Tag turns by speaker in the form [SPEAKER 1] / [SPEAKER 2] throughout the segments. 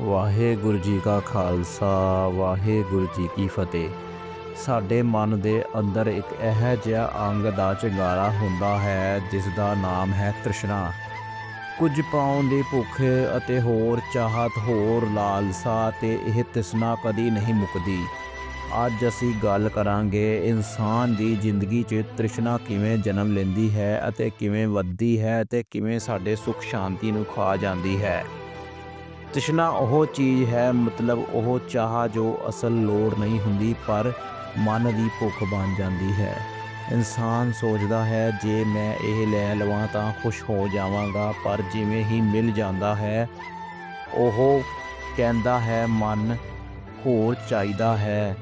[SPEAKER 1] ਵਾਹਿਗੁਰੂ ਜੀ ਕਾ ਖਾਲਸਾ, ਵਾਹਿਗੁਰੂ ਜੀ ਕੀ ਫਤਿਹ। ਸਾਡੇ ਮਨ ਦੇ ਅੰਦਰ ਇੱਕ ਇਹੋ ਜਿਹਾ ਅੰਗ ਦਾ ਚੰਗਾਰਾ ਹੁੰਦਾ ਹੈ ਜਿਸ ਦਾ ਨਾਮ ਹੈ ਤ੍ਰਿਸ਼ਨਾ। ਕੁਝ ਪਾਉਣ ਦੀ ਭੁੱਖ ਅਤੇ ਹੋਰ ਚਾਹਤ, ਹੋਰ ਲਾਲਸਾ ਤੇ ਇਹ ਤ੍ਰਿਸ਼ਨਾ ਕਦੀ ਨਹੀਂ ਮੁੱਕਦੀ। ਅੱਜ ਅਸੀਂ ਗੱਲ ਕਰਾਂਗੇ ਇਨਸਾਨ ਦੀ ਜ਼ਿੰਦਗੀ 'ਚ ਤ੍ਰਿਸ਼ਨਾ ਕਿਵੇਂ ਜਨਮ ਲੈਂਦੀ ਹੈ ਅਤੇ ਕਿਵੇਂ ਵੱਧਦੀ ਹੈ ਤੇ ਕਿਵੇਂ ਸਾਡੇ ਸੁੱਖ ਸ਼ਾਂਤੀ ਨੂੰ ਖਾ ਜਾਂਦੀ ਹੈ। ਤ੍ਰਿਸ਼ਨਾ ਉਹ ਚੀਜ਼ ਹੈ, ਮਤਲਬ ਉਹ ਚਾਹ ਜੋ ਅਸਲ ਲੋੜ ਨਹੀਂ ਹੁੰਦੀ, ਪਰ ਮਨ ਦੀ ਭੁੱਖ ਬਣ ਜਾਂਦੀ ਹੈ। ਇਨਸਾਨ ਸੋਚਦਾ ਹੈ, ਜੇ ਮੈਂ ਇਹ ਲੈ ਲਵਾਂ ਤਾਂ ਖੁਸ਼ ਹੋ ਜਾਵਾਂਗਾ, ਪਰ ਜਿਵੇਂ ਹੀ ਮਿਲ ਜਾਂਦਾ ਹੈ, ਉਹ ਕਹਿੰਦਾ ਹੈ, ਮਨ ਹੋਰ ਚਾਹੀਦਾ ਹੈ।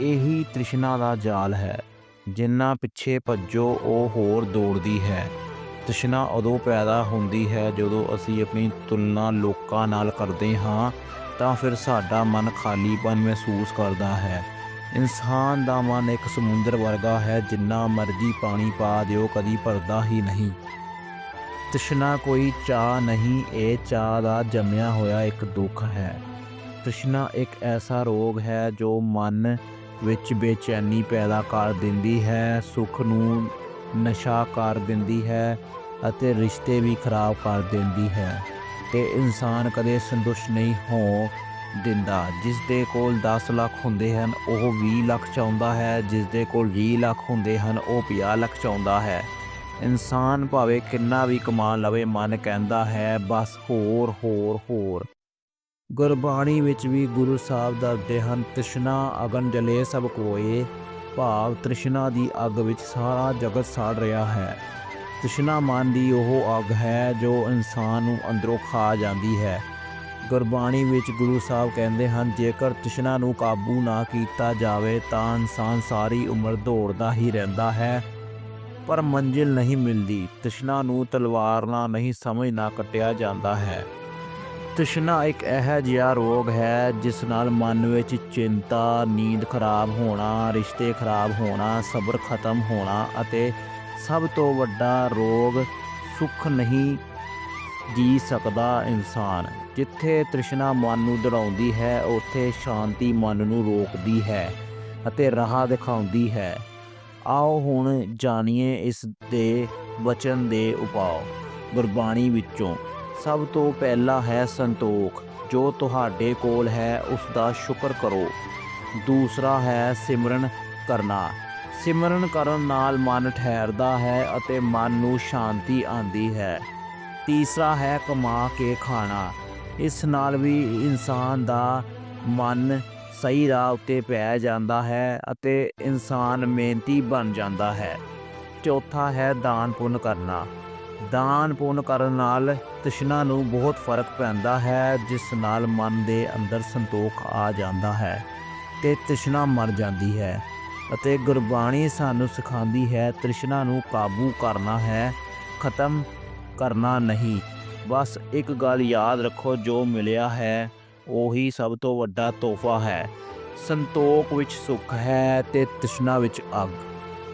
[SPEAKER 1] ਇਹੀ ਤ੍ਰਿਸ਼ਨਾ ਦਾ ਜਾਲ ਹੈ, ਜਿੰਨਾ ਪਿੱਛੇ ਭੱਜੋ ਉਹ ਹੋਰ ਦੌੜਦੀ ਹੈ। ਤ੍ਰਿਸ਼ਨਾ ਉਦੋਂ ਪੈਦਾ ਹੁੰਦੀ ਹੈ ਜਦੋਂ ਅਸੀਂ ਆਪਣੀ ਤੁਲਨਾ ਲੋਕਾਂ ਨਾਲ ਕਰਦੇ ਹਾਂ, ਤਾਂ ਫਿਰ ਸਾਡਾ ਮਨ ਖਾਲੀਪਨ ਮਹਿਸੂਸ ਕਰਦਾ ਹੈ। ਇਨਸਾਨ ਦਾ ਮਨ ਇੱਕ ਸਮੁੰਦਰ ਵਰਗਾ ਹੈ, ਜਿੰਨਾ ਮਰਜ਼ੀ ਪਾਣੀ ਪਾ ਦਿਓ, ਕਦੀ ਭਰਦਾ ਹੀ ਨਹੀਂ। ਤ੍ਰਿਸ਼ਨਾ ਕੋਈ ਚਾਹ ਨਹੀਂ, ਇਹ ਚਾਹ ਦਾ ਜੰਮਿਆ ਹੋਇਆ ਇੱਕ ਦੁੱਖ ਹੈ। ਤ੍ਰਿਸ਼ਨਾ ਇੱਕ ਐਸਾ ਰੋਗ ਹੈ ਜੋ ਮਨ ਵਿੱਚ ਬੇਚੈਨੀ ਪੈਦਾ ਕਰ ਦਿੰਦੀ ਹੈ, ਸੁੱਖ ਨੂੰ ਨਸ਼ਾ ਕਰ ਦਿੰਦੀ ਹੈ ਅਤੇ ਰਿਸ਼ਤੇ ਵੀ ਖਰਾਬ ਕਰ ਦਿੰਦੀ ਹੈ ਤੇ ਇਨਸਾਨ ਕਦੇ ਸੰਤੁਸ਼ਟ ਨਹੀਂ ਹੋ ਦਿੰਦਾ। ਜਿਸ ਦੇ ਕੋਲ 10 ਲੱਖ ਹੁੰਦੇ ਹਨ, ਉਹ 20 ਲੱਖ ਚਾਹੁੰਦਾ ਹੈ। ਜਿਸ ਦੇ ਕੋਲ 20 ਲੱਖ ਹੁੰਦੇ ਹਨ, ਉਹ 50 ਲੱਖ ਚਾਹੁੰਦਾ ਹੈ। ਇਨਸਾਨ ਭਾਵੇਂ ਕਿੰਨਾ ਵੀ ਕਮਾ ਲਵੇ, ਮਨ ਕਹਿੰਦਾ ਹੈ, ਬਸ ਹੋਰ ਹੋਰ ਹੋਰ। ਗੁਰਬਾਣੀ ਵਿੱਚ ਵੀ ਗੁਰੂ ਸਾਹਿਬ ਦੱਸਦੇ ਹਨ, ਤ੍ਰਿਸ਼ਨਾ ਅਗਨ ਜਲੇ ਸਭ ਕੋਏ। ਭਾਵ ਤ੍ਰਿਸ਼ਨਾ ਦੀ ਅੱਗ ਵਿੱਚ ਸਾਰਾ ਜਗਤ ਸਾੜ ਰਿਹਾ ਹੈ। ਤ੍ਰਿਸ਼ਨਾ ਮਨ ਦੀ ਉਹ ਅੱਗ ਹੈ ਜੋ ਇਨਸਾਨ ਨੂੰ ਅੰਦਰੋਂ ਖਾ ਜਾਂਦੀ ਹੈ। ਗੁਰਬਾਣੀ ਵਿੱਚ ਗੁਰੂ ਸਾਹਿਬ ਕਹਿੰਦੇ ਹਨ, ਜੇਕਰ ਤ੍ਰਿਸ਼ਨਾ ਨੂੰ ਕਾਬੂ ਨਾ ਕੀਤਾ ਜਾਵੇ, ਤਾਂ ਇਨਸਾਨ ਸਾਰੀ ਉਮਰ ਦੌੜਦਾ ਹੀ ਰਹਿੰਦਾ ਹੈ। ਪਰ ਮੰਜ਼ਿਲ ਨਹੀਂ ਮਿਲਦੀ। ਤ੍ਰਿਸ਼ਨਾ ਨੂੰ ਤਲਵਾਰ ਨਾਲ ਨਹੀਂ ਸਮਝ ਨਾ ਕੱਟਿਆ ਜਾਂਦਾ ਹੈ। ਤ੍ਰਿਸ਼ਨਾ ਇੱਕ ਇਹੋ ਜਿਹਾ ਰੋਗ ਹੈ, ਜਿਸ ਨਾਲ ਮਨ ਵਿੱਚ ਚਿੰਤਾ, ਨੀਂਦ ਖਰਾਬ ਹੋਣਾ, ਰਿਸ਼ਤੇ ਖਰਾਬ ਹੋਣਾ, ਸਬਰ ਖਤਮ ਹੋਣਾ ਅਤੇ ਸਭ ਤੋਂ ਵੱਡਾ ਰੋਗ ਸੁੱਖ ਨਹੀਂ ਜੀ ਸਕਦਾ ਇਨਸਾਨ। ਜਿੱਥੇ ਤ੍ਰਿਸ਼ਨਾ ਮਨ ਨੂੰ ਦੜਾਉਂਦੀ ਹੈ, ਉੱਥੇ ਸ਼ਾਂਤੀ ਮਨ ਨੂੰ ਰੋਕਦੀ ਹੈ ਅਤੇ ਰਾਹ ਦਿਖਾਉਂਦੀ ਹੈ। ਆਓ ਹੁਣ ਜਾਣੀਏ ਇਸ ਦੇ ਬਚਨ ਦੇ ਉਪਾਅ। ਗੁਰਬਾਣੀ ਵਿੱਚੋਂ ਸਭ ਤੋਂ ਪਹਿਲਾ ਹੈ ਸੰਤੋਖ, ਜੋ ਤੁਹਾਡੇ ਕੋਲ ਹੈ ਉਸ ਦਾ ਸ਼ੁਕਰ ਕਰੋ। ਦੂਸਰਾ ਹੈ ਸਿਮਰਨ ਕਰਨਾ। ਸਿਮਰਨ ਕਰਨ ਨਾਲ ਮਨ ਠਹਿਰਦਾ ਹੈ ਅਤੇ ਮਨ ਨੂੰ ਸ਼ਾਂਤੀ ਆਂਦੀ ਹੈ। ਤੀਸਰਾ ਹੈ ਕਮਾ ਕੇ ਖਾਣਾ। ਇਸ ਨਾਲ ਵੀ ਇਨਸਾਨ ਦਾ ਮਨ ਸਹੀ ਰਾਹ ਉੱਤੇ ਪੈ ਜਾਂਦਾ ਹੈ ਅਤੇ ਇਨਸਾਨ ਮਿਹਨਤੀ ਬਣ ਜਾਂਦਾ ਹੈ। ਚੌਥਾ ਹੈ ਦਾਨ ਪੁੰਨ ਕਰਨਾ। ਦਾਨ ਪੁੰਨ ਕਰਨ ਨਾਲ ਤ੍ਰਿਸ਼ਨਾ ਨੂੰ ਬਹੁਤ ਫ਼ਰਕ ਪੈਂਦਾ ਹੈ, ਜਿਸ ਨਾਲ ਮਨ ਦੇ ਅੰਦਰ ਸੰਤੋਖ ਆ ਜਾਂਦਾ ਹੈ ਤੇ ਤ੍ਰਿਸ਼ਨਾ ਮਰ ਜਾਂਦੀ ਹੈ ਅਤੇ ਗੁਰਬਾਣੀ ਸਾਨੂੰ ਸਿਖਾਉਂਦੀ ਹੈ, ਤ੍ਰਿਸ਼ਨਾ ਨੂੰ ਕਾਬੂ ਕਰਨਾ ਹੈ, ਖਤਮ ਕਰਨਾ ਨਹੀਂ। ਬਸ ਇੱਕ ਗੱਲ ਯਾਦ ਰੱਖੋ, ਜੋ ਮਿਲਿਆ ਹੈ, ਉਹੀ ਸਭ ਤੋਂ ਵੱਡਾ ਤੋਹਫਾ ਹੈ। ਸੰਤੋਖ ਵਿੱਚ ਸੁੱਖ ਹੈ ਤੇ ਤ੍ਰਿਸ਼ਨਾ ਵਿੱਚ ਅੱਗ।